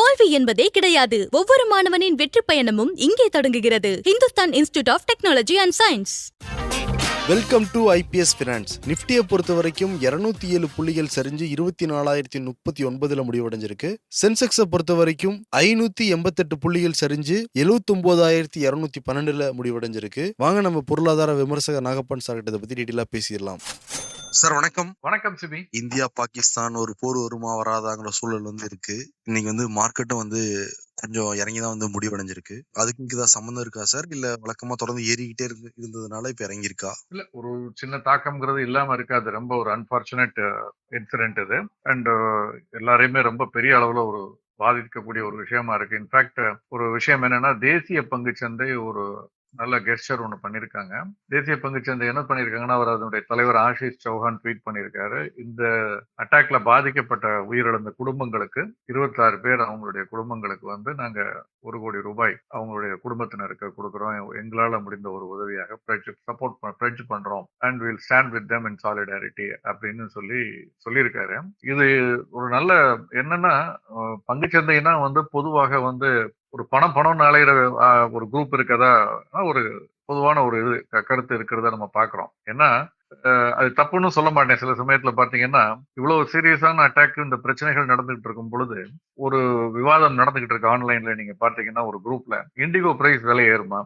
தோல்வி என்பதே கிடையாது. ஒவ்வொரு மாணவனின் வெற்றி பயணமும் இங்கே தொடங்குகிறது. Hindustan Institute of Technology and Science. Welcome to IPS Finance. நிஃப்டியை பொறுத்த வரைக்கும் இரநூத்தி ஏழு புள்ளிகள் சரிஞ்சு இருபத்தி நாலாயிரத்தி முப்பத்தி ஒன்பதுல முடிவடைஞ்சிருக்கு. சென்செக்ஸை பொறுத்த வரைக்கும் ஐநூத்தி எண்பத்தெட்டு புள்ளிகள் சரிஞ்சு எழுபத்தி ஒன்பதாயிரத்தி இரநூத்தி பன்னெண்டுல முடிவடைஞ்சிருக்கு. வாங்க நம்ம பொருளாதார விமர்சக நாகப்பன் சார் கிட்ட பத்தி டீட்டெயிலாக பேசிடலாம். சார் வணக்கம். வணக்கம் சிபி. இந்தியா பாகிஸ்தான் ஒரு போர் வருமா வராதாங்கிற சூழல் வந்து இருக்கு. இன்னைக்கு வந்து மார்க்கெட்டும் வந்து கொஞ்சம் இறங்கி தான் வந்து முடிவடைஞ்சிருக்கு. அதுக்கு இங்க தான் சம்மந்தம் இருக்கா சார்? இல்ல வழக்கமா தொடர்ந்து ஏறிக்கிட்டே இருந்து- இருந்ததுனால இப்ப இறங்கியிருக்கா? இல்ல ஒரு சின்ன தாக்கம்ங்கிறது இல்லாம இருக்காது ரொம்ப ஒரு அன்பார்ச்சுனேட் இன்சிடென்ட் இது. அண்ட் எல்லாரையுமே ரொம்ப பெரிய அளவுல ஒரு பாதிக்கக்கூடிய ஒரு விஷயமா இருக்கு. இன்ஃபேக்ட் ஒரு விஷயம் என்னன்னா தேசிய பங்குச் சந்தை ஒரு நல்ல கெஸ்டர் ஒன்று பண்ணியிருக்காங்க தேசிய பங்குச் சந்தை என்ன பண்ணியிருக்காங்கன்னா அவர் அதனுடைய தலைவர் ஆஷிஷ் சௌஹான் ட்வீட் பண்ணியிருக்காரு இந்த அட்டாக்ல பாதிக்கப்பட்ட உயிரிழந்த குடும்பங்களுக்கு இருபத்தாறு பேர் அவங்களுடைய குடும்பங்களுக்கு வந்து நாங்க ஒரு கோடி ரூபாய் அவங்களுடைய குடும்பத்தினருக்கு கொடுக்குறோம். எங்களால் முடிந்த ஒரு உதவியாக சப்போர்ட் பிரெட்ஜ் பண்றோம். And will stand with them in solidarity அப்படின்னு சொல்லி சொல்லியிருக்காரு. இது ஒரு நல்ல என்னன்னா அஹ், பங்குச்சந்தைனா வந்து பொதுவாக வந்து ஒரு பணம் பணம்னு அலையிற ஒரு குரூப் இருக்கதா ஒரு பொதுவான ஒரு இது க- கருத்து இருக்கிறத நம்ம பார்க்குறோம் ஏன்னா அது தப்புன்னு சொல்ல மாட்டேன். சில சமயத்துல பாத்தீங்கன்னா இவ்வளவு சீரியஸான அட்டாக் இந்த பிரச்சனைகள் நடந்துகிட்டு இருக்கும் பொழுது ஒரு விவாதம் நடந்துகிட்டு இருக்கு ஆன்லைன்ல நீங்க பாத்தீங்கன்னா ஒரு குரூப்ல இண்டிகோ பிரைஸ் விலை ஏறுமா?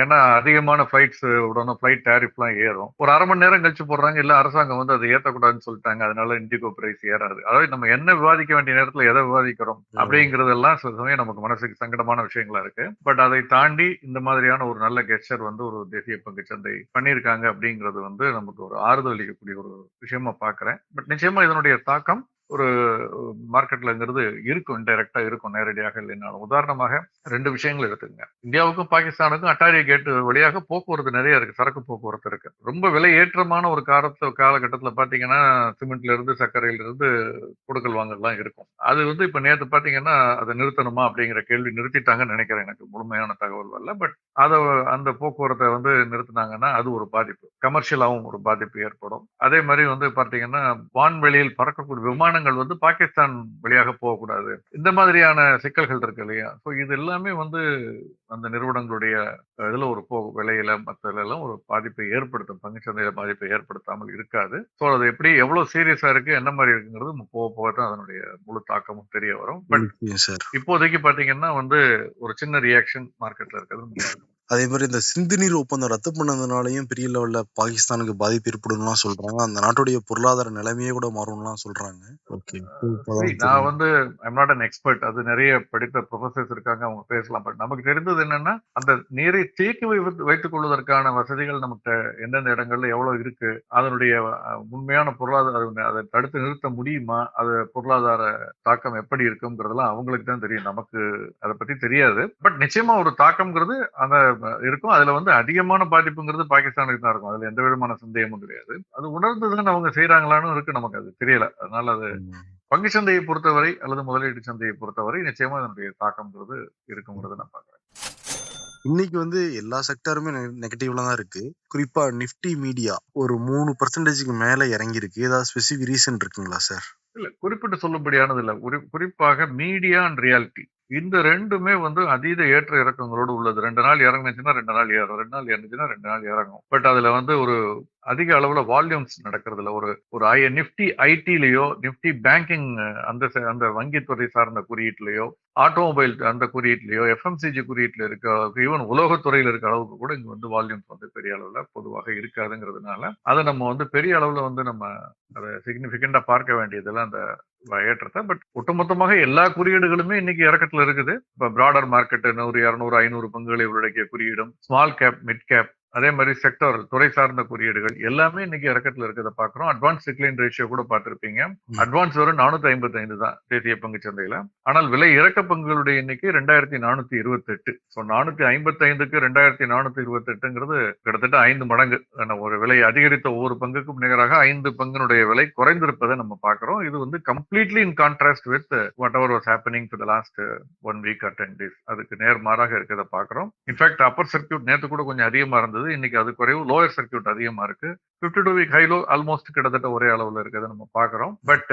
ஏன்னா அதிகமான ஃபிளைட்ஸ் உடனே ஃபிளைட் டேரிஃப்லாம் ஏறும். ஒரு அரை மணி நேரம் கழிச்சு போடுறாங்க இல்ல அரசாங்கம் வந்து அதை ஏத்தக்கூடாதுன்னு சொல்லிட்டாங்க அதனால இண்டிகோ பிரைஸ் ஏறாது. அதாவது நம்ம என்ன விவாதிக்க வேண்டிய நேரத்துல எதை விவாதிக்கிறோம் அப்படிங்கறதெல்லாம் சில சமயம் நமக்கு மனசுக்கு சங்கடமான விஷயங்களா இருக்கு. பட் அதை தாண்டி இந்த மாதிரியான ஒரு நல்ல கெஸ்டர் வந்து ஒரு தேசிய பங்கு சந்தை பண்ணியிருக்காங்க அப்படிங்கிறது வந்து நமக்கு ஒரு ஆறுதல் அளிக்கக்கூடிய ஒரு விஷயமா பாக்குறேன் பட் நிச்சயமா இதனுடைய தாக்கம் ஒரு மார்க்கெட்லங்கிறது இருக்கும் இன்டைரக்டா இருக்கும் நேரடியாக இல்லைனாலும். உதாரணமாக ரெண்டு விஷயங்கள் எடுத்துக்கங்க. இந்தியாவுக்கும் பாகிஸ்தானுக்கும் அட்டாரிய கேட்டு வழியாக போக்குவரத்து நிறைய இருக்கு சரக்கு போக்குவரத்து இருக்கு. ரொம்ப விலை ஏற்றமான ஒரு காலத்து காலகட்டத்துல பாத்தீங்கன்னா சிமெண்ட்ல இருந்து சர்க்கரையில இருந்து கொடுக்கல் வாங்கலாம் இருக்கும். அது வந்து இப்ப நேற்று பாத்தீங்கன்னா அதை நிறுத்தணுமா அப்படிங்கிற கேள்வி நிறுத்திட்டாங்கன்னு நினைக்கிறேன். எனக்கு முழுமையான தகவல் வரல. பட் அதை அந்த போக்குவரத்தை வந்து நிறுத்தினாங்கன்னா அது ஒரு பாதிப்பு. கமர்ஷியலாகவும் ஒரு பாதிப்பு ஏற்படும். அதே மாதிரி வந்து பாத்தீங்கன்னா வான்வெளியில் பறக்கக்கூடிய விமானங்கள் வந்து பாகிஸ்தான் வழியாக போகக்கூடாது. இந்த மாதிரியான சிக்கல்கள் இருக்கு இல்லையா? ஸோ இது எல்லாமே வந்து அந்த நிறுவனங்களுடைய இதுல ஒரு போ விலையில மற்ற எல்லாம் ஒரு பாதிப்பை ஏற்படுத்தும் பங்குச்சந்தையில பாதிப்பை ஏற்படுத்தாமல் இருக்காது. ஸோ அது எப்படி எவ்வளவு சீரியஸா இருக்கு என்ன மாதிரி இருக்குங்கிறது போக போக தான் அதனுடைய முழு தாக்கமும் தெரிய வரும். பட் இப்போதைக்கு பாத்தீங்கன்னா வந்து ஒரு சின்ன ரியாக்ஷன் மார்க்கெட்ல இருக்கிறது. அதே மாதிரி இந்த சிந்து நீர் ஒப்பந்தம் ரத்து பண்ணதுனாலயும் பெரிய லெவல்ல பாகிஸ்தானுக்கு பாதிப்பு ஏற்படும்லாம் சொல்றாங்க. அந்த நாட்டுடைய பொருளாதார நிலைமையே கூட மாறும்லாம் சொல்றாங்க. நான் வந்து ஐம் நாட் அன் எக்ஸ்பர்ட் அது நிறைய படித்த ப்ரொஃபசர்ஸ் இருக்காங்க அவங்க பேசலாம். பட் நமக்கு தெரிந்தது என்னன்னா அந்த நீரை தேக்கி வைத்து- வைத்துக் கொள்வதற்கான வசதிகள் நமக்கு எந்தெந்த இடங்கள்ல எவ்வளவு இருக்கு அதனுடைய உண்மையான பொருளாதார அதை தடுத்து நிறுத்த முடியுமா அது பொருளாதார தாக்கம் எப்படி இருக்குங்கிறதெல்லாம் அவங்களுக்கு தான் தெரியும். நமக்கு அதை பத்தி தெரியாது. பட் நிச்சயமா ஒரு தாக்கம்ங்கிறது அந்த இருக்கும். அதுல வந்து அதிகமான பாதிப்புங்கிறது பாகிஸ்தானுக்கு தான் இருக்கும். அதுல எந்த விதமான சந்தேகமும் கிடையாது. அது உணர்ந்துதான் அவங்க செய்யறாங்களான்னு இருக்கு நமக்கு. அது தெரியல. அதனால அது பங்கு சந்தையை பொறுத்தவரை அல்லது முதலீட்டு சந்தையை பொறுத்தவரை நிச்சயமா அதனுடைய தாக்கம்ங்கிறது இருக்குங்கிறத நான் பாக்குறேன் இன்னைக்கு வந்து எல்லா செக்டருமே நெகட்டிவ்ல தான் இருக்கு. குறிப்பா நிஃப்டி மீடியா ஒரு மூணு பர்சன்டேஜ்க்கு மேல இறங்கி இருக்கு ஏதாவது ஸ்பெசிபிக் ரீசன் இருக்குங்களா சார் இல்ல குறிப்பிட்டு சொல்லும்படியானது இல்ல. குறி- குறிப்பாக மீடியா அண்ட் ரியாலிட்டி இந்த ரெண்டுமே வந்து அதீத ஏற்ற இறக்கங்களோடு உள்ளது. ரெண்டு நாள் இறங்குச்சுன்னா ரெண்டு நாள் ஏறும். ரெண்டு நாள் இறங்குச்சுன்னா ரெண்டு நாள் இறங்கும். பட் அதுல வந்து ஒரு அதிக அளவுல வால்யூம்ஸ் நடக்கிறதுல ஒரு ஒரு ஐ நிப்டி ஐடிலயோ நிஃப்டி பேங்கிங் அந்த ச- அந்த வங்கித்துறை சார்ந்த குறியீட்லயோ ஆட்டோமொபைல் அந்த குறியீட்லையோ எஃப்எம்சிஜி குறியீட்ல இருக்க அளவுக்கு ஈவன் உலோகத்துறையில இருக்க அளவுக்கு கூட இங்க வந்து வால்யூம்ஸ் வந்து பெரிய அளவுல பொதுவாக இருக்காதுங்கிறதுனால அதை நம்ம வந்து பெரிய அளவுல வந்து நம்ம அதை சிக்னிபிகண்டா பார்க்க வேண்டியதெல்லாம் அந்த ஏற்றத்தை. பட் ஒட்டுமொத்தமாக எல்லா குறியீடுகளுமே இன்னைக்கு இறக்கத்துல இருக்குது. இப்ப பிராடர் மார்க்கெட் நூறு இரநூறு ஐநூறு பங்குகளை உள்ளடக்கிய குறியீடும் ஸ்மால் கேப் மிட் கேப் அதே மாதிரி செக்டர் துறை சார்ந்த குறியீடுகள் எல்லாமே இன்னைக்கு இறக்கத்துல இருக்கிறத பாக்குறோம் அட்வான்ஸ் டிக்ளைன் ரேஷியோ கூட பார்த்திருப்பீங்க. அட்வான்ஸ் வரும் நானூத்தி ஐம்பத்தி ஐந்து தான் தேசிய பங்கு சந்தையில. ஆனால் விலை இறக்க பங்குகளுடைய எண்ணிக்கை ரெண்டாயிரத்தி நானூத்தி இருபத்தி எட்டு ஸோ நானூத்தி ஐம்பத்தி ஐந்துக்கு ரெண்டாயிரத்தி நானூத்தி இருபத்தி எட்டுங்கிறது கிட்டத்தட்ட ஐந்து மடங்கு. ஒரு விலை அதிகரித்த ஒவ்வொரு பங்குக்கும் நிகராக ஐந்து பங்கினுடைய விலை குறைந்திருப்பதை நம்ம பார்க்கிறோம். இது வந்து completely in contrast with whatever was happening to the last one week or ten days அதுக்கு நேர்மாறாக இருக்கிறத பார்க்கிறோம். இன்ஃபேக்ட் அப்பர் சர்க்கியூட் நேற்று கூட கொஞ்சம் அதிகமா இருந்தது. இருந்தது இன்னைக்கு அது குறைவு. லோயர் சர்க்கியூட் அதிகமா இருக்கு. Fifty two week high low almost கிட்டத்தட்ட ஒரே அளவுல இருக்கிறத நம்ம பாக்குறோம் பட்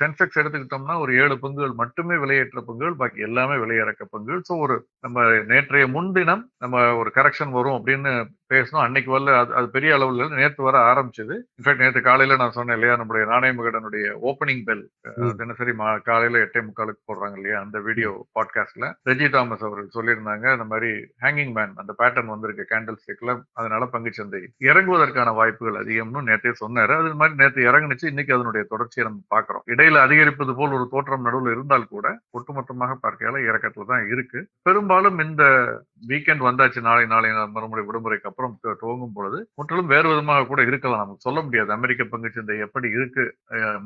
சென்செக்ஸ் எடுத்துக்கிட்டோம்னா ஒரு ஏழு பங்குகள் மட்டுமே விலையேற்ற பங்குகள். பாக்கி எல்லாமே விலையிறக்க பங்குகள். ஸோ ஒரு நம்ம நேற்றைய முன்தினம் நம்ம ஒரு கரெக்ஷன் வரும் அப்படின்னு பேசணும் அன்னைக்கு வரல. அது அது பெரிய அளவுல. நேத்து வர ஆரம்பிச்சது. இன்ஃபேக்ட் நேற்று காலையில நான் சொன்னேன் இல்லையா நம்முடைய நாணய மகடனுடைய ஓப்பனிங் பெல். தினசரி மா- காலையில எட்டே முக்காலுக்கு போடுறாங்க இல்லையா அந்த வீடியோ பாட்காஸ்ட்ல ரெஜி தாமஸ் அவர்கள் சொல்லியிருந்தாங்க இந்த மாதிரி ஹேங்கிங் மேன் அந்த பேட்டர்ன் வந்திருக்கு கேண்டில் ஸ்டிக்ல அதனால பங்குச்சந்தை இறங்குவதற்கான வாய்ப்புகள் அதிகம்னு நேற்றே சொன்னாரு. அது மாதிரி நேற்று இறங்குனுச்சு இன்னைக்கு அதனுடைய தொடர்ச்சியை நம்ம பார்க்கிறோம். இடையில அதிகரிப்பது போல் ஒரு தோற்றம் நடுவில் இருந்தால் கூட ஒட்டுமொத்தமாக பார்க்கையால இறக்கத்துல தான் இருக்கு. பெரும்பாலும் இந்த வீக்கெண்ட் வந்தாச்சு நாளை நாளை மறுமுறை விடுமுறைக்கு அப்புறம் துவங்கும் பொழுது முற்றிலும் வேறு விதமாக கூட இருக்கலாம். நமக்கு சொல்ல முடியாது. அமெரிக்க பங்குச்சந்தை எப்படி இருக்கு?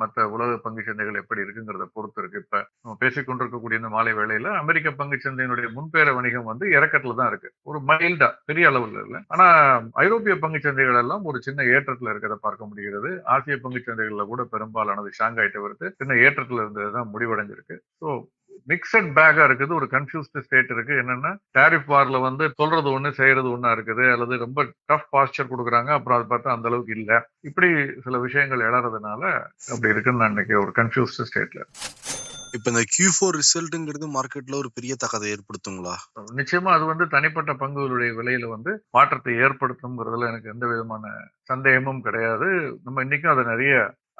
மற்ற உலக பங்கு சந்தைகள் எப்படி இருக்குங்கிறத பொறுத்து இருக்கு. இப்ப நம்ம பேசிக்கொண்டிருக்கக்கூடிய இந்த மாலை வேளையில அமெரிக்க பங்குச்சந்தையினுடைய முன்பேற வணிகம் வந்து இறக்கத்துல தான் இருக்கு. ஒரு மைல்டா பெரிய அளவில் இல்லை. ஆனா ஐரோப்பிய பங்குச்சந்தைகள் எல்லாம் ஒரு சின்ன ஏற்றத்துல இருக்கிறத பார்க்க முடிகிறது. ஆசிய பங்குச்சந்தைகள்ல கூட பெரும்பாலானது ஷாங்காய் தவிர்த்து சின்ன ஏற்றத்துல இருந்ததுதான் முடிவடைஞ்சிருக்கு. ஸோ மிக்சட் பேக்கா இருக்குது ஒரு கன்ஃபியூஸ்டு ஸ்டேட் இருக்கு. என்னன்னா டாரிஃப் வார்ல வந்து சொல்றது ஒண்ணு செய்யறது ஒண்ணா இருக்குது. அல்லது ரொம்ப டஃப் பாஸ்டர் கொடுக்குறாங்க. அப்புறம் அது பார்த்தா அந்த அளவுக்கு இல்ல. இப்படி சில விஷயங்கள் எழறதுனால அப்படி இருக்குன்னு நான் நினைக்கிறேன் ஒரு கன்ஃபியூஸ்டு ஸ்டேட்ல இப்ப இந்த Q4 ஃபோர் ரிசல்ட்ங்கிறது மார்க்கெட்ல ஒரு பெரிய தகதை ஏற்படுத்துங்களா? நிச்சயமா அது வந்து தனிப்பட்ட பங்குகளுடைய விலையில வந்து மாற்றத்தை ஏற்படுத்தும்ங்கிறதுல எனக்கு எந்த விதமான சந்தேகமும் கிடையாது. நம்ம இன்னைக்கும் அது நிறைய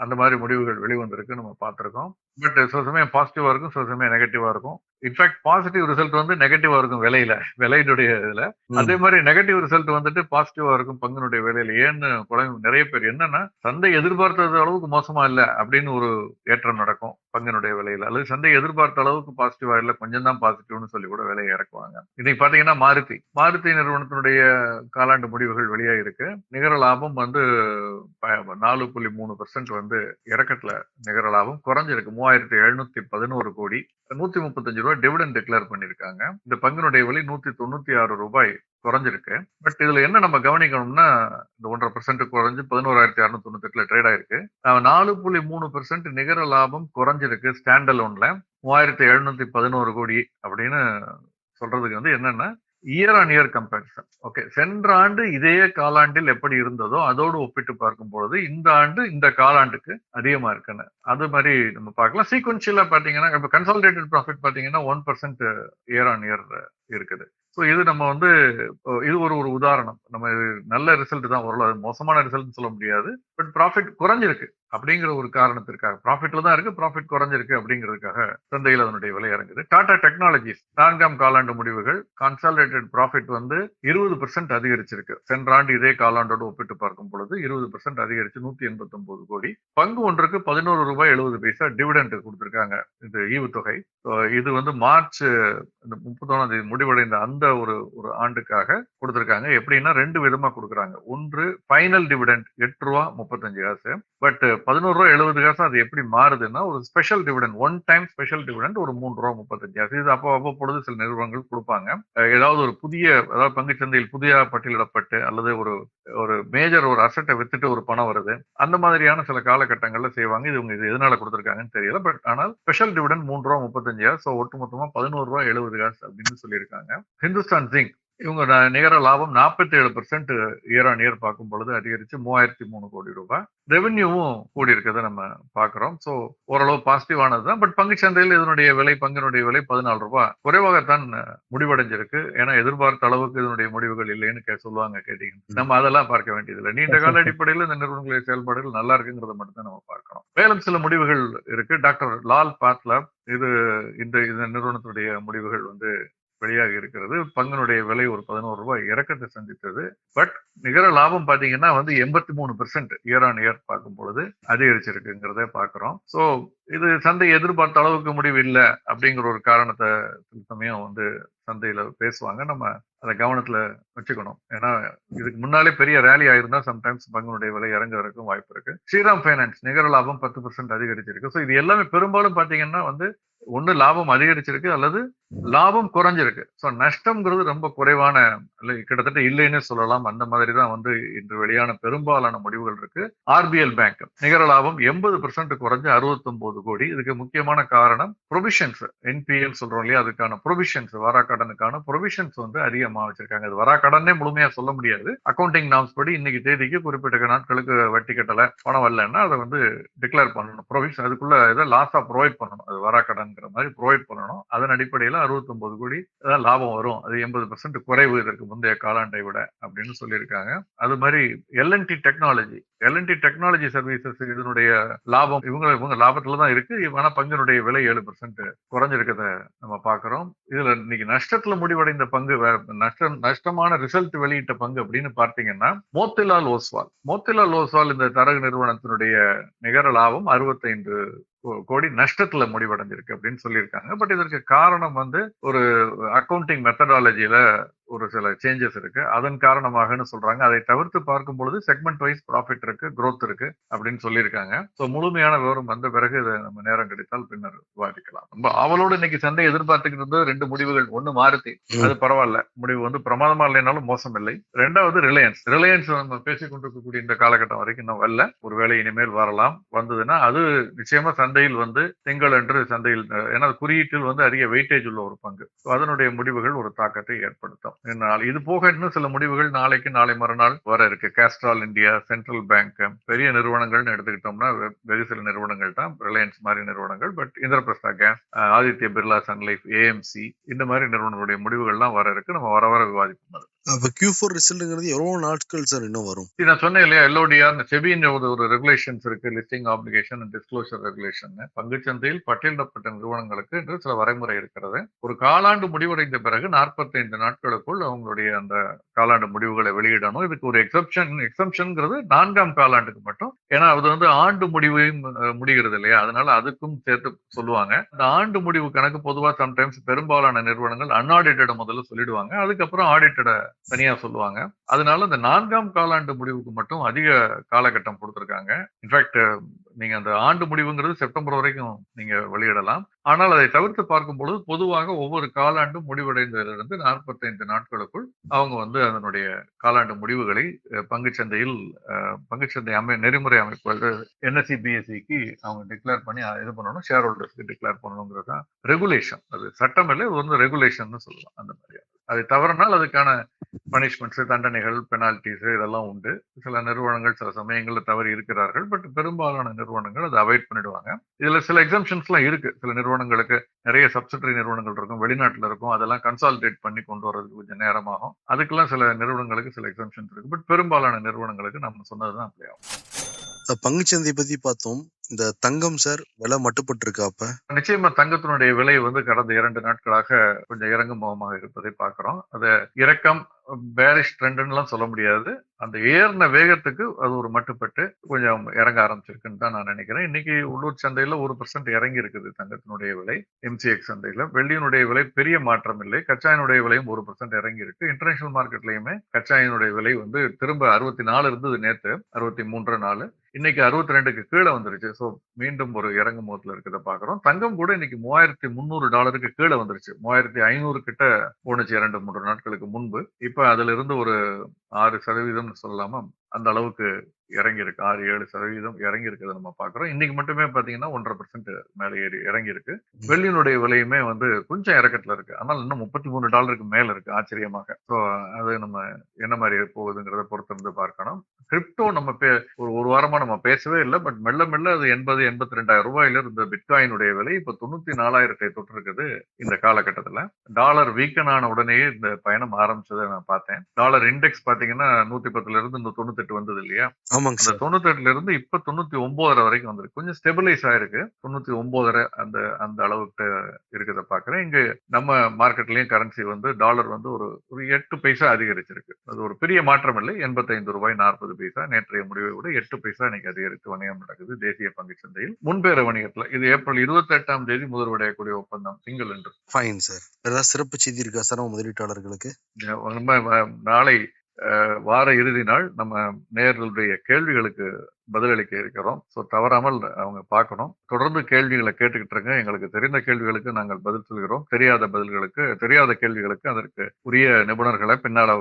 அந்த மாதிரி முடிவுகள் வெளிவந்திருக்கு நம்ம பார்த்திருக்கோம். பட் சில சமயம் பாசிட்டிவா இருக்கும் சில சமயம் நெகட்டிவா இருக்கும். இன்ஃபேக்ட் பாசிட்டிவ் ரிசல்ட் வந்து நெகட்டிவா இருக்கும் விலையில விலையினுடைய இதுல. அதே மாதிரி நெகட்டிவ் ரிசல்ட் வந்துட்டு பாசிட்டிவா இருக்கும் பங்கினுடைய விலையில. ஏன்னு குழம்பு நிறைய பேர் என்னன்னா சந்தை எதிர்பார்த்தது அளவுக்கு மோசமா இல்ல அப்படின்னு ஒரு ஏற்றம் நடக்கும் பங்கினுடைய விலையில அல்லது சந்தை எதிர்பார்த்த அளவுக்கு பாசிட்டிவா இல்லை கொஞ்சம் தான் பாசிட்டிவ்னு சொல்லி கூட விலையை இறக்குவாங்க. இன்னைக்கு பாத்தீங்கன்னா மாருதி. மாருதி நிறுவனத்தினுடைய காலாண்டு முடிவுகள் வெளியா இருக்கு. நிகர லாபம் வந்து நாலு புள்ளி மூணு பெர்சன்ட் வந்து இறக்கத்துல நிகர லாபம் குறைஞ்சிருக்கு. மூவாயிரத்தி எழுநூத்தி பதினோரு கோடி. நூத்தி முப்பத்தஞ்சு ரூபாய் டிவிடன் டிக்ளேர் பண்ணிருக்காங்க. இந்த பங்கினுடைய விலை நூத்தி தொண்ணூத்தி ஆறு ரூபாய் குறைஞ்சிருக்கு. பட் இதுல என்ன நம்ம கவனிக்கணும்னா இந்த ஒன்றரை பெர்சென்ட் குறைஞ்சு பதினோராயிரத்தி அறுநூத்தி தொண்ணூத்தி ட்ரேட் ஆயிருக்கு. நாலு புள்ளி மூணு பெர்சென்ட் நிகர லாபம் குறைஞ்சிருக்கு ஸ்டாண்டல் ஒன்ல மூவாயிரத்தி எழுநூத்தி பதினோரு கோடி அப்படின்னு சொல்றதுக்கு வந்து என்னன்னா year on year comparison okay சென்ற ஆண்டு இதே காலாண்டில் எப்படி இருந்ததோ அதோடு ஒப்பிட்டு பார்க்கும் பொழுது இந்த ஆண்டு இந்த காலாண்டுக்கு அதிகமா இருக்குன்னு. அது மாதிரி நம்ம பார்க்கலாம். சீக்வன்ஷியலா பாத்தீங்கன்னா இப்ப கன்சாலிடேட்டட் ப்ராஃபிட் பாத்தீங்கன்னா one percent year on year இருக்குது. ஸோ இது நம்ம வந்து இது ஒரு ஒரு உதாரணம். நம்ம நல்ல ரிசல்ட் தான் ஓரளவு மோசமான ரிசல்ட் சொல்ல முடியாது. பட் ப்ராஃபிட் குறைஞ்சிருக்கு அப்படிங்கிற ஒரு காரணத்திற்காக. ப்ராஃபிட்ல தான் இருக்கு. ப்ராஃபிட் குறைஞ்சிருக்கு அப்படிங்கிறதுக்காக சந்தையில் அதனுடைய விலை இறங்குது. டாடா டெக்னாலஜிஸ் நான்காம் காலாண்டு முடிவுகள். கன்சாலிடேட்டட் ப்ராஃபிட் வந்து இருபது பெர்சென்ட் அதிகரிச்சிருக்கு. சென்ற ஆண்டு இதே காலாண்டோடு ஒப்பிட்டு பார்க்கும் பொழுது இருபது பெர்சென்ட் அதிகரிச்சு நூத்தி எண்பத்தி ஒன்பது கோடி. பங்கு ஒன்றுக்கு பதினோரு ரூபாய் எழுபது பைசா டிவிடெண்ட் கொடுத்திருக்காங்க. இது ஈவுத்தொகை. இது வந்து மார்ச் இந்த முப்பத்தொன்னாம் தேதி முடிவடைந்த அந்த ஒரு ஒரு ஆண்டுக்காக கொடுத்துருக்காங்க. எப்படின்னா ரெண்டு விதமா கொடுக்குறாங்க. ஒன்று ஃபைனல் டிவிடெண்ட் எட்டு ரூபா முப்பத்தஞ்சு காசு. பட் பதினோரு ரூபா எழுபது காசு அது எப்படி மாறுதுன்னா ஒரு special dividend one time special dividend ஒரு மூன்று ரூபா முப்பத்தஞ்சு காசு. இது அப்போ அவ்வப்பொழுது சில நிறுவனங்கள் கொடுப்பாங்க. ஏதாவது ஒரு புதிய அதாவது பங்குச்சந்தையில் புதிய பட்டியலிடப்பட்டு அல்லது ஒரு ஒரு மேஜர் ஒரு அசட்டை வித்துட்டு ஒரு பணம் வருது. அந்த மாதிரியான சில காலகட்டங்களில் செய்வாங்க. இது இவங்க இது எதனால கொடுத்துருக்காங்கன்னு தெரியல. பட் ஆனால் ஸ்பெஷல் டிவிடெண்ட் மூன்று ரூபா முப்பத்தஞ்சு காசு. ஸோ ஒட்டுமொத்தமா பதினோரு ரூபா எழுபது காசு அப்படின்னு சொல்லியிருக்காங்க. ஹிந்துஸ்தான் ஜிங்க் இவங்க நிகர லாபம் நாற்பத்தி ஏழு பெர்சென்ட் இயர் ஆன் இயர் பார்க்கும் பொழுது அதிகரிச்சு மூவாயிரத்தி மூணு கோடி ரூபாய். ரெவென்யூவும் கூடி இருக்கிறத நம்ம பார்க்கிறோம். ஸோ ஓரளவு பாசிட்டிவானது தான் பட் பங்குச்சந்தையில் இதனுடைய விலை பங்கினுடைய விலை பதினாலு ரூபாய். குறைவாகத்தான் முடிவடைஞ்சிருக்கு. ஏன்னா எதிர்பார்த்த அளவுக்கு இதனுடைய முடிவுகள் இல்லைன்னு கே- சொல்லுவாங்க கேட்டீங்க. நம்ம அதெல்லாம் பார்க்க வேண்டியதில்லை. நீண்ட கால அடிப்படையில் இந்த நிறுவனங்களுடைய செயல்பாடுகள் நல்லா இருக்குங்கிறத மட்டும் தான் நம்ம பார்க்கணும் மேலும் சில முடிவுகள் இருக்கு. டாக்டர் லால் பாத்லாப் இது இந்த இந்த நிறுவனத்துடைய முடிவுகள் வந்து வெளியாகி இருக்கிறது. பங்கினுடைய விலை ஒரு பதினோரு ரூபாய். இறக்கத்தை சந்தித்தது. பட் நிகர லாபம் பாத்தீங்கன்னா வந்து எண்பத்தி மூணு பெர்சென்ட் இயர் ஆன் இயர் பார்க்கும் பொழுது அதிகரிச்சிருக்குங்கிறத பாக்குறோம் சோ இது சந்தை எதிர்பார்த்த அளவுக்கு முடிவு இல்லை அப்படிங்கிற ஒரு காரணத்தை சில சமயம் வந்து சந்தையில பேசுவாங்க. நம்ம அதை கவனத்துல வச்சுக்கணும். ஏன்னா இதுக்கு முன்னாலே பெரிய ரேலி ஆயிருந்தா சம்டைம்ஸ் பங்குனுடைய விலை இறங்குறதுக்கும் வாய்ப்பு இருக்கு. ஸ்ரீராம் ஃபைனான்ஸ் நிகர லாபம் பத்து பர்சன்ட் அதிகரிச்சிருக்கு. ஸோ இது எல்லாமே பெரும்பாலும் பாத்தீங்கன்னா வந்து ஒண்ணு லாபம் அதிகரிச்சிருக்கு அல்லது லாபம் குறைஞ்சிருக்கு. ஸோ நஷ்டம்ங்கிறது ரொம்ப குறைவான கிட்டத்தட்ட இல்லைன்னு சொல்லலாம். அந்த மாதிரி தான் வந்து இன்று வெளியான பெரும்பாலான முடிவுகள் இருக்கு. ஆர்பிஎல் பேங்க் நிகர லாபம் எண்பது பர்சன்ட் குறைஞ்சு அறுபத்தொன்பது அறுபத்தொன்பது கோடி. இதுக்கு முக்கியமான காரணம் ப்ரொவிஷன்ஸ் என்பிஎல் சொல்றோம் இல்லையா அதுக்கான ப்ரொவிஷன்ஸ் வராக்கடனுக்கான ப்ரொவிஷன்ஸ் வந்து அதிகமா வச்சிருக்காங்க. அது வரா கடனே முழுமையா சொல்ல முடியாது. அக்கௌண்டிங் நாம்ஸ் படி இன்னைக்கு தேதிக்கு குறிப்பிட்ட நாட்களுக்கு வட்டி கட்டல பணம் வரலன்னா அதை வந்து டிக்ளேர் பண்ணணும். ப்ரொவிஷன் அதுக்குள்ள இதை லாஸா ப்ரொவைட் பண்ணணும். அது வரா மாதிரி ப்ரொவைட் பண்ணணும். அதன் அடிப்படையில் அறுபத்தொன்பது கோடி அதான் லாபம் வரும். அது எண்பது பர்சன்ட் குறைவு இதற்கு முந்தைய காலாண்டை விட அப்படின்னு சொல்லியிருக்காங்க. அது மாதிரி L&T Technology L&T Technology Services இதனுடைய லாபம் இவங்க இவங்க லாபத்துல தான் இருக்கு. ஆனா பங்கினுடைய விலை ஏழு பர்சன்ட் குறைஞ்சிருக்கிறத நம்ம பாக்குறோம் இதுல இன்னைக்கு நஷ்டத்துல முடிவடைந்த பங்கு நஷ்டம் நஷ்டமான ரிசல்ட் வெளியிட்ட பங்கு அப்படின்னு பார்த்தீங்கன்னா மோத்திலால் ஓஸ்வால். மோத்திலால் ஓஸ்வால் இந்த தரகு நிறுவனத்தினுடைய நிகர லாபம் அறுபத்தைந்து கோ- கோடி நஷ்டத்துல முடிவடைஞ்சிருக்கு அப்படின்னு சொல்லியிருக்காங்க. பட் இதற்கு காரணம் வந்து ஒரு அக்கவுண்டிங் மெத்தடாலஜியில ஒரு சில சேஞ்சஸ் இருக்கு. அதன் காரணமாகன்னு சொல்றாங்க. அதை தவிர்த்து பார்க்கும் பொழுது செக்மெண்ட் வைஸ் ப்ராஃபிட் இருக்கு growth இருக்கு அப்படின்னு சொல்லியிருக்காங்க. ஸோ முழுமையான விவரம் வந்த பிறகு இதை நம்ம நேரம் கிடைத்தால் பின்னர் விவாதிக்கலாம். ரொம்ப ஆவலோடு இன்னைக்கு சந்தை எதிர்பார்த்துக்கிட்டு இருந்தது ரெண்டு முடிவுகள். ஒன்னு மாருதி ம். அது பரவாயில்ல. முடிவு வந்து பிரமாதமா இல்லைனாலும் மோசம் இல்லை ரெண்டாவது ரிலையன்ஸ். ரிலையன்ஸ் நம்ம பேசிக் கொண்டிருக்கக்கூடிய இந்த காலகட்டம் வரைக்கும் இன்னும் வரல. ஒருவேளை இனிமேல் வரலாம். வந்ததுன்னா அது நிச்சயமா சந்தையில் வந்து திங்கள் அன்று சந்தையில் ஏன்னா குறியீட்டில் வந்து அதிக வெயிட்டேஜ் உள்ள ஒரு பங்கு. அதனுடைய முடிவுகள் ஒரு தாக்கத்தை ஏற்படுத்தும். இது போக இன்னும் சில முடிவுகள் நாளைக்கு நாளை மறுநாள் வர இருக்கு. கேஸ்ட்ரால் இந்தியா சென்ட்ரல் பேங்க் பெரிய நிறுவனங்கள்னு எடுத்துக்கிட்டோம்னா வெ- வெகு சில நிறுவனங்கள் தான். ரிலையன்ஸ் மாதிரி நிறுவனங்கள். But Indraprastha Gas Aditya Birla Sun Life AMC இந்த மாதிரி நிறுவனங்களுடைய முடிவுகள்லாம் வர இருக்கு. நம்ம வர வர விவாதிப்போம் அது. அப்ப கியூ ஃபோர் ரிசல்ட்ங்கிறது எவ்வளவு நாட்கள் சார் இன்னும் வரும். நான் சொன்னேன் இல்லையா எல்ஓடிஆர் செபியின் ஒரு ஒரு ரெகுலேஷன்ஸ் இருக்கு listing application and disclosure regulation பங்குச்சந்தையில் பட்டியலிடப்பட்ட நிறுவனங்களுக்கு என்று சில வரைமுறை இருக்கிறது. ஒரு காலாண்டு முடிவடைந்த பிறகு 45 நாட்களுக்குள் அவங்களுடைய அந்த காலாண்டு முடிவுகளை வெளியிடணும். இதுக்கு ஒரு எக்ஸப்ஷன் எக்ஸப்ஷன்ங்கிறது நான்காம் காலாண்டுக்கு மட்டும். ஏன்னா அது வந்து ஆண்டு முடிவையும் முடிகிறது இல்லையா? அதனால அதுக்கும் சேர்த்து சொல்லுவாங்க. இந்த ஆண்டு முடிவு கணக்கு பொதுவா சம்டைம்ஸ் பெரும்பாலான நிறுவனங்கள் அன்ஆடிட்டட் முதல்ல சொல்லிடுவாங்க. அதுக்கப்புறம் ஆடிட்டட தனியா சொல்லுவாங்க. அதனால இந்த நான்காம் காலாண்டு முடிவுக்கு மட்டும் அதிக காலகட்டம் கொடுத்திருக்காங்க. இன்ஃபேக்ட் நீங்க அந்த ஆண்டு முடிவுங்கிறது செப்டம்பர் வரைக்கும் நீங்க வெளியிடலாம். ஆனால் அதை தவிர்த்து பார்க்கும் பொழுது பொதுவாக ஒவ்வொரு காலாண்டும் முடிவடைந்ததிலிருந்து 45 நாட்களுக்குள் அவங்க வந்து அதனுடைய காலாண்டு முடிவுகளை பங்குச்சந்தையில் பங்குச்சந்தை அமை நெறிமுறை அமைப்பு என்எஸ்சி பிஎஸ்சிக்கு அவங்க டிக்ளேர் பண்ணி இது பண்ணணும் ஷேர் ஹோல்டர்ஸ்க்கு டிக்ளேர் பண்ணணுங்கிறது? தான் ரெகுலேஷன் அது சட்டம் இல்லை இது வந்து ரெகுலேஷன் சொல்லலாம் அந்த மாதிரி. அதை தவறினால் அதுக்கான பனிஷ்மெண்ட்ஸ் தண்டனைகள் பெனால்டிஸ் இதெல்லாம் உண்டு. சில நிறுவனங்கள் சில சமயங்களில் தவறி இருக்கிறார்கள் பட் பெரும்பாலான நிறுவனங்கள் அதை அவாய்ட் பண்ணிடுவாங்க. இதுல சில எக்ஸம்ஷன்ஸ்லாம் இருக்கு. சில நிறுவனங்களுக்கு நிறைய சப்சிடரி நிறுவனங்கள் இருக்கும் வெளிநாட்டுல இருக்கும். அதெல்லாம் கன்சாலிடேட் பண்ணி கொண்டு வர்றதுக்கு கொஞ்சம் நேரமாகும். அதுக்கெல்லாம் சில நிறுவனங்களுக்கு சில எக்ஸம்ஷன்ஸ் இருக்கு. பட் பெரும்பாலான நிறுவனங்களுக்கு நம்ம சொன்னதுதான் apply ஆகும். பங்குச்சந்தை பத்தி பார்த்தோம். இந்த தங்கம் சார் விலை மட்டுப்பட்டிருக்காப்ப அப்ப? நிச்சயமா தங்கத்தினுடைய விலை வந்து கடந்த இரண்டு நாட்களாக கொஞ்சம் இறங்கும் முகமாக இருப்பதை பார்க்கிறோம். அது இறக்கம் பேரிஷ் ட்ரெண்ட்லாம் சொல்ல முடியாது. அந்த ஏறின வேகத்துக்கு அது ஒரு மட்டுப்பட்டு கொஞ்சம் இறங்க ஆரம்பிச்சிருக்குன்னு தான் நான் நினைக்கிறேன். இன்னைக்கு உள்ளூர் சந்தையில ஒரு பர்சன்ட் இறங்கி இருக்குது தங்கத்தினுடைய விலை. எம்சிஎக்ஸ் சந்தையில. வெள்ளியினுடைய விலை பெரிய மாற்றம் இல்லை. கச்சாயினுடைய விலையும் ஒரு பர்சன்ட் இறங்கி இருக்கு இன்டர்நேஷனல் மார்க்கெட்லயுமே கச்சாயினுடைய விலை வந்து திரும்ப அறுபத்தி நாலு இருந்தது நேற்று அறுபத்தி மூன்று நாலு. இன்னைக்கு அறுபத்தி ரெண்டுக்கு கீழே வந்துருச்சு. ஸோ மீண்டும் ஒரு இறங்கு முகத்துல இருக்கிறத பாக்குறோம் தங்கம் கூட இன்னைக்கு மூவாயிரத்தி முந்நூறு டாலருக்கு கீழே வந்துருச்சு. மூவாயிரத்தி ஐநூறு கிட்ட போணுச்சு இரண்டு மூன்று நாட்களுக்கு முன்பு. இப்ப அதுல இருந்து ஒரு ஆறு சதவீதம்னு சொல்லலாமா அந்த அளவுக்கு இறங்கி இருக்கு ஆறு ஏழு சதவீதம் இறங்கி இருக்கிறத நம்ம பாக்குறோம் இன்னைக்கு மட்டுமே பாத்தீங்கன்னா ஒன்றரை பர்சன்ட் மேலே ஏறி இறங்கி இருக்கு வெள்ளியினுடைய விலையுமே வந்து கொஞ்சம் இறக்கத்துல இருக்கு. ஆனால் இன்னும் முப்பத்தி மூணு டாலருக்கு மேல இருக்கு ஆச்சரியமாக. ஸோ அது நம்ம என்ன மாதிரி போகுதுங்கிறத பொறுத்து இருந்து பார்க்கணும். கிரிப்டோ நம்ம பே ஒரு ஒரு வாரமா நம்ம பேசவே இல்லை. பட் மெல்ல மெல்ல அது எண்பது எண்பத்தி ரெண்டாயிரம் ரூபாயில இருந்த பிட்காயினுடைய விலை இப்ப தொண்ணூத்தி நாலாயிரத்தை தொட்டு இருக்குது இந்த காலகட்டத்துல. டாலர் வீக்கன் ஆன உடனேயே இந்த பயணம் ஆரம்பிச்சதை நான் பார்த்தேன். டாலர் இண்டெக்ஸ் பாத்தீங்கன்னா நூத்தி பத்துல இருந்து இந்த தொண்ணூத்தெட்டு வந்தது இல்லையா? ஆமாங்க சார். தொண்ணூத்தெட்டுல இருந்து இப்ப தொண்ணூத்தி ஒன்பதரை வரைக்கும் வந்திருக்கு. கொஞ்சம் ஸ்டெபிலைஸ் ஆயிருக்கு. தொண்ணூத்தி ஒன்பதரை அந்த அந்த அளவுக்கு இருக்கிறத பாக்குறேன். இங்க நம்ம மார்க்கெட்லயும் கரன்சி வந்து டாலர் வந்து ஒரு ஒரு எட்டு பைசா அதிகரிச்சிருக்கு. அது ஒரு பெரிய மாற்றம் இல்லை. எண்பத்தைந்து ரூபாய் நாற்பது பைசா. நேற்றைய முடிவை விட எட்டு பைசா இன்னைக்கு அதிகரித்து வணிகம் நடக்குது. தேசிய பங்கு சந்தையில் முன்பேற வணிகத்துல. இது ஏப்ரல் இருபத்தி எட்டாம் தேதி முதல்வடையக்கூடிய ஒப்பந்தம். சிங்கிள் என்று ஃபைன் சார் ஏதாவது சிறப்பு செய்தி இருக்கா சார் முதலீட்டாளர்களுக்கு? நம்ம நாளை வார இறுதி நாள் நம்ம நேர்களுடைய கேள்விகளுக்கு பதிலளிக்க இருக்கிறோம். ஸோ தவறாமல் அவங்க பார்க்கணும். தொடர்ந்து கேள்விகளை கேட்டுக்கிட்டு இருங்க. எங்களுக்கு தெரிந்த கேள்விகளுக்கு நாங்கள் பதில் சொல்கிறோம். தெரியாத பதில்களுக்கு தெரியாத கேள்விகளுக்கு அதற்கு உரிய நிபுணர்களை பின்னால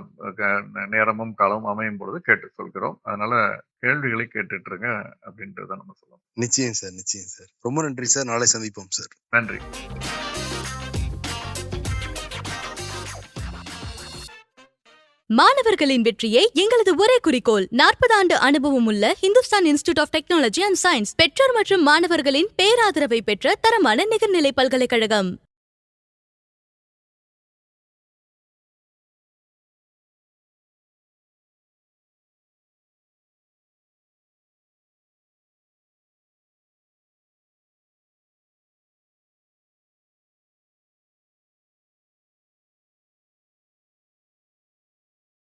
நேரமும் காலமும் அமையும் பொழுது கேட்டு சொல்கிறோம். அதனால கேள்விகளை கேட்டுட்டு இருங்க அப்படின்றத நம்ம சொல்லலாம் நிச்சயம் சார் நிச்சயம் சார். ரொம்ப நன்றி சார். நாளை சந்திப்போம் சார். நன்றி. மாணவர்களின் வெற்றியே எங்களது ஒரே குறிக்கோள். நாற்பது ஆண்டு அனுபவம் உள்ள Hindustan Institute of Technology and Science. பெற்றோர் மற்றும் மாணவர்களின் பேராதரவை பெற்ற தரமான நிகர்நிலை பல்கலைக்கழகம்.